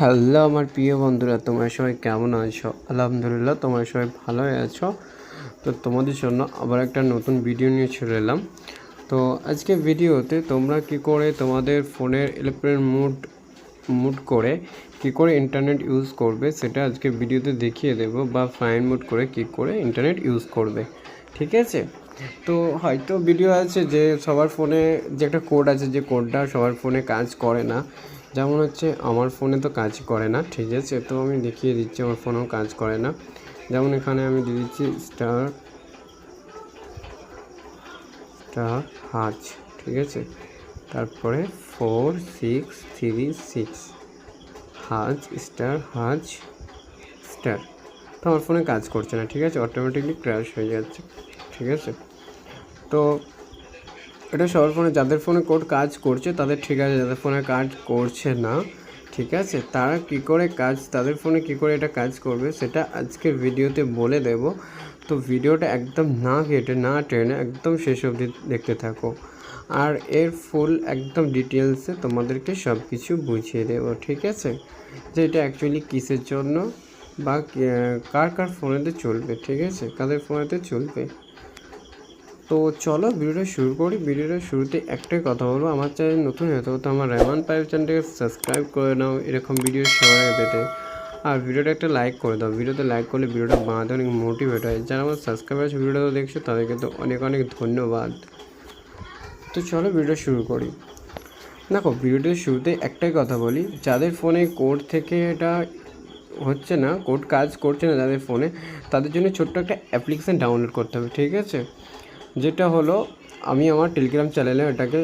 Hello আমার প্রিয় বন্ধুরা, তোমরা সবাই কেমন আছো? আলহামদুলিল্লাহ, তোমরা সবাই ভালোই আছো। তো তোমাদের জন্য আবার একটা নতুন ভিডিও নিয়ে চলে এলাম। তো আজকে ভিডিওতে তোমরা কি করে তোমাদের ফোনের এরোপ্লেন মুড মুড করে কি করে ইন্টারনেট ইউজ করবে, সেটা আজকে ভিডিওতে দেখিয়ে দেব বা ফাইন মুড করে কি করে ইন্টারনেট ইউজ করবে। ঠিক আছে? তো হয়তো ভিডিও আছে যে সবার ফোনে যে একটা কোড আছে, যে কোডটা সবার ফোনে কাজ করে না। যেমন হচ্ছে আমার ফোনে তো কাজ করে না, ঠিক আছে? তো আমি দেখিয়ে দিচ্ছি, আমার ফোনেও কাজ করে না। যেমন এখানে আমি দিয়ে দিচ্ছি স্টার স্টার হাজ ঠিক আছে? তারপরে four six three six hash star hash star তো আমার ফোনে কাজ করছে না, ঠিক আছে? অটোমেটিকলি ক্র্যাশ হয়ে যাচ্ছে, ঠিক আছে? তো এটা সবার ফোনে, যাদের ফোনে কোড কাজ করছে, তাদের ঠিক আছে, যাদের ফোনে কাজ করছে না, ঠিক আছে, তারা কি করে কাজ, তাদের ফোনে কি করে এটা কাজ করবে, সেটা আজকের ভিডিওতে বলে দেব। তো ভিডিওটা একদম না কেটে, না টেনে একদম শেষ অবধি দেখতে থাকো। আর এর ফুল একদম ডিটেলসে তোমাদেরকে সব কিছু বুঝিয়ে দেবো, ঠিক আছে? যে এটা অ্যাকচুয়ালি কিসের জন্য বা কার কার ফোনেতে চলবে, ঠিক আছে? কাদের ফোনেতে চলবে? তো চলো ভিডিওটা শুরু করি। ভিডিওটা শুরুতে একটাই কথা বলব, আমার চ্যানেল নতুন হতে হতো আমার রেমান পাইপ চ্যানেলটাকে সাবস্ক্রাইব করে নাও, এরকম ভিডিও সবাই পেতে। আর ভিডিওটা একটা লাইক করে দাও, ভিডিওতে লাইক করলে ভিডিওটা বানাতে অনেক মোটিভেট হয়। যারা আমার সাবস্ক্রাইবার আছে, ভিডিওটা দেখছ তাদেরকে তো অনেক অনেক ধন্যবাদ। তো চলো ভিডিও শুরু করি। দেখো ভিডিওটির শুরুতে একটাই কথা বলি, যাদের ফোনে কোড থেকে এটা হচ্ছে না কোড কাজ করছে না যাদের ফোনে তাদের জন্য ছোট্ট একটা অ্যাপ্লিকেশান ডাউনলোড করতে হবে, ঠিক আছে? যেটা হলো, আমি আমার টেলিগ্রাম চ্যানেলে ওটাকে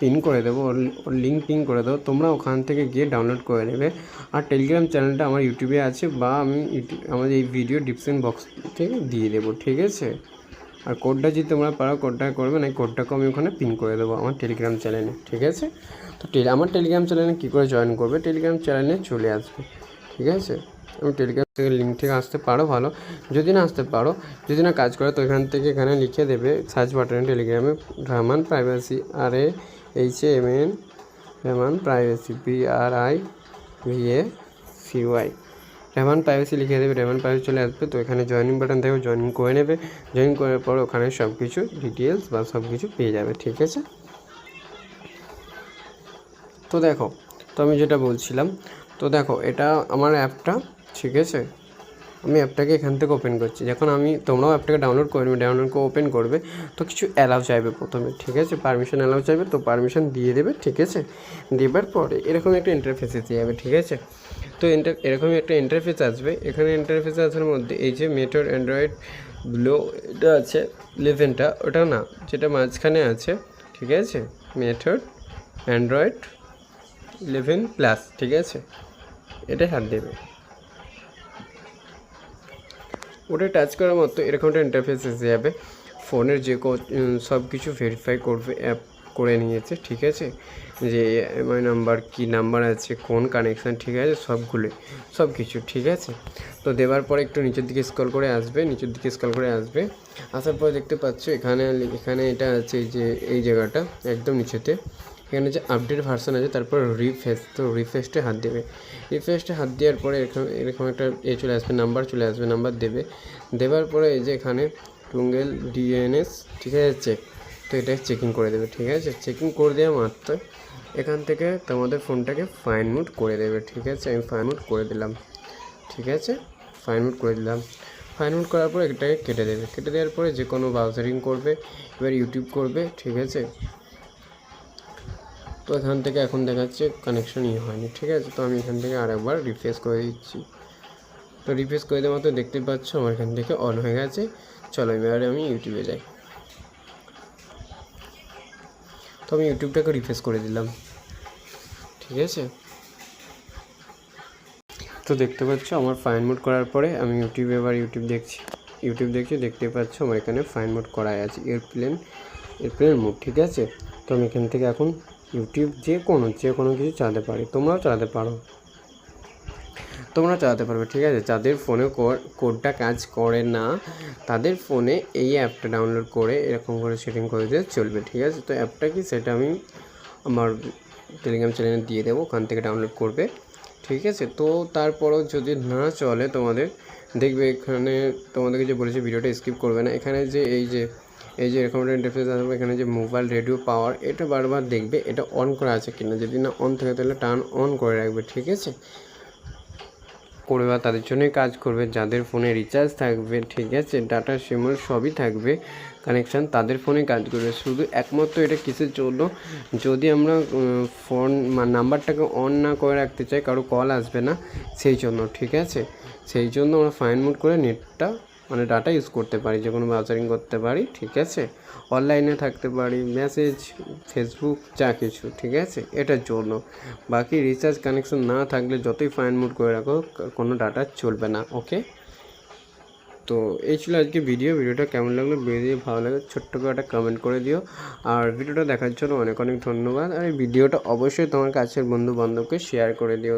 পিন করে দেবো, ওর লিঙ্ক পিন করে দেবো, তোমরা ওখান থেকে গিয়ে ডাউনলোড করে নেবে। আর টেলিগ্রাম চ্যানেলটা আমার ইউটিউবে আছে বা আমি আমার এই ভিডিও ডিসক্রিপশন বক্স থেকে দিয়ে দেবো, ঠিক আছে? আর কোডটা যদি তোমরা পারো কোডটা করবে না কোডটাকে আমি ওখানে পিন করে দেবো আমার টেলিগ্রাম চ্যানেলে ঠিক আছে? তো আমার টেলিগ্রাম চ্যানেলে কী করে জয়েন করবে? টেলিগ্রাম চ্যানেলে চলে আসবে, ঠিক আছে? আমি টেলিগ্রাম থেকে লিঙ্ক থেকে আসতে পারো, ভালো। যদি না আসতে পারো, যদি না কাজ করে, তো এখান থেকে এখানে লিখে দেবে সার্চ বাটনে টেলিগ্রামে Rahman privacy R A H M N Rahman privacy P R I V A C Y Rehman privacy লিখে দেবে রেহমান প্রাইভেসি চলে আসবে, তো এখানে জয়েনিং বাটন থেকে জয়েনিং করে নেবে। জয়েন করার পর ওখানে সব কিছু ডিটেলস বা সব কিছু পেয়ে যাবে, ঠিক আছে? তো দেখো, তো আমি যেটা বলছিলাম, তো দেখো, এটা আমার অ্যাপটা ঠিক আছে? আমি অ্যাপটাকে এখান থেকে ওপেন করছি। যখন আমি, তোমরাও অ্যাপটাকে ডাউনলোড করবে ডাউনলোড করে ওপেন করবে, তো কিছু অ্যালাউ চাইবে প্রথমে, ঠিক আছে? পারমিশন অ্যালাউ চাইবে, তো পারমিশন দিয়ে দেবে, ঠিক আছে? দেবার পরে এরকম একটা ইন্টারফেস এসে যাবে, ঠিক আছে? তো এরকমই একটা ইন্টারফেস আসবে। এখানে ইন্টারফেস আসার মধ্যে এই যে মেটোর অ্যান্ড্রয়েড ব্লো এটা আছে ইলেভেনটা ওটা না, যেটা মাঝখানে আছে, ঠিক আছে? মেথড অ্যান্ড্রয়েড ইলেভেন প্লাস ঠিক আছে? এটা হাত দেবে। ওটা টাচ করার মতো এরকম একটা ইন্টারফেস এসে যাবে। ফোনের যে সব কিছু ভেরিফাই করবে অ্যাপ করে নিয়েছে, ঠিক আছে? যে এমআই নাম্বার কী নাম্বার আছে, কোন কানেকশান ঠিক আছে? সবগুলো সব কিছু ঠিক আছে? তো দেওয়ার পরে একটু নিচের দিকে স্কল করে আসবে, নিচের দিকে স্কল করে আসবে। আসার পর দেখতে পাচ্ছ, এখানে এখানে এটা আছে যে, এই জায়গাটা, একদম নিচেতে। এখানে যে আপডেট ভার্সন আছে, তারপর রিফ্রেশ তো রিফ্রেশটে হাত দেবে। রিফ্রেশটে হাত দেওয়ার পরে এরকম এরকম একটা এ চলে আসবে নাম্বার চলে আসবে নাম্বার দেবে। দেওয়ার পরে এই যে এখানে টুঙ্গেল ডিএনএস ঠিক আছে চেক তো এটা চেকিং করে দেবে, ঠিক আছে? চেকিং করে দেওয়া মাত্র এখান থেকে তোমাদের ফোনটাকে ফাইন মুড করে দেবে, ঠিক আছে? আমি ফাইন মুড করে দিলাম, ঠিক আছে? ফাইন মুড করে দিলাম। ফাইন মুড করার পর এটাকে কেটে দেবে। কেটে দেওয়ার পরে যে কোনো ব্রাউজারিং করবে, এবার ইউটিউব করবে, ঠিক আছে? তো এখান থেকে এখন দেখাচ্ছে কানেকশন ইয়ে হয়নি, ঠিক আছে? তো আমি এখান থেকে আরেকবার রিফ্রেশ করে দিচ্ছি। তো রিফ্রেশ করে দেওয়ার মতো দেখতে পাচ্ছ, আমার এখান থেকে অন হয়ে গেছে। চলো এবারে আমি ইউটিউবে যাই। তো আমি ইউটিউবটাকে রিফ্রেশ করে দিলাম। ঠিক আছে? তো দেখতে পাচ্ছ, আমার ফাইন মোড করার পরে আমি ইউটিউবে এবার ইউটিউব দেখছি। ইউটিউব দেখছি দেখতে পাচ্ছ, আমার এখানে ফাইন মোড করাই আছে এয়ারপ্লেন এয়ারপ্লেন মোড ঠিক আছে? তো আমি এখান থেকে এখন ইউটিউব যে কোনো যে কোনো কিছু চালাতে পারি। তোমরাও চালাতে পারো। তোমরা চালাতে পারবে, ঠিক আছে? যাদের ফোনে কোডটা কাজ করে না, তাদের ফোনে এই অ্যাপটা ডাউনলোড করে এরকম করে সেটিং করে দিলে চলবে, ঠিক আছে? তো অ্যাপটা কি? সেটা আমি আমার টেলিগ্রাম চ্যানেলে দিয়ে দেবো, ওখান থেকে ডাউনলোড করবে, ঠিক আছে? তো তারপরও যদি না চলে তোমাদের, দেখবে এখানে তোমাদেরকে যে বলেছি ভিডিওটা স্কিপ করবে না। এখানে যে এই যে এই যে একটা ইন্টারফেস আসবে এখানে যে মোবাইল রেডিও পাওয়ার এটা বারবার দেখবে, এটা অন করা আছে কিনা। যদি না অন থাকে, তাহলে টার্ন অন করে রাখবে, ঠিক আছে? করবে বা তাদের জন্যই কাজ করবে, যাদের ফোনে রিচার্জ থাকবে, ঠিক আছে? ডাটা সিমল সবই থাকবে কানেকশান তাদের ফোনে কাজ করবে। শুধু একমাত্র এটা কিসের জন্য? যদি আমরা ফোন নাম্বারটাকে অন না করে রাখতে চাই, কারও কল আসবে না, সেই জন্য, ঠিক আছে? সেই জন্য আমরা ফাইন মোড করে নেটটা মানে ডাটা ইউজ করতে পারি, যে কোনো ব্রাউজারিং করতে পারি, ঠিক আছে? অনলাইনে থাকতে পারি মেসেজ ফেসবুক যা কিছু, ঠিক আছে? এটার জন্য। বাকি রিচার্জ কানেকশন না থাকলে যতই ফাইন মোড করে রাখো, কোনো ডাটা চলবে না ওকে তো এই ছিল আজকে ভিডিও ভিডিওটা কেমন লাগল ভিডিও ভালো লাগে ছোট্ট করে একটা কমেন্ট করে দিও। আর ভিডিওটা দেখার জন্য অনেক অনেক ধন্যবাদ। আর এই ভিডিওটা অবশ্যই তোমার কাছের বন্ধু বান্ধবকে শেয়ার করে দিও।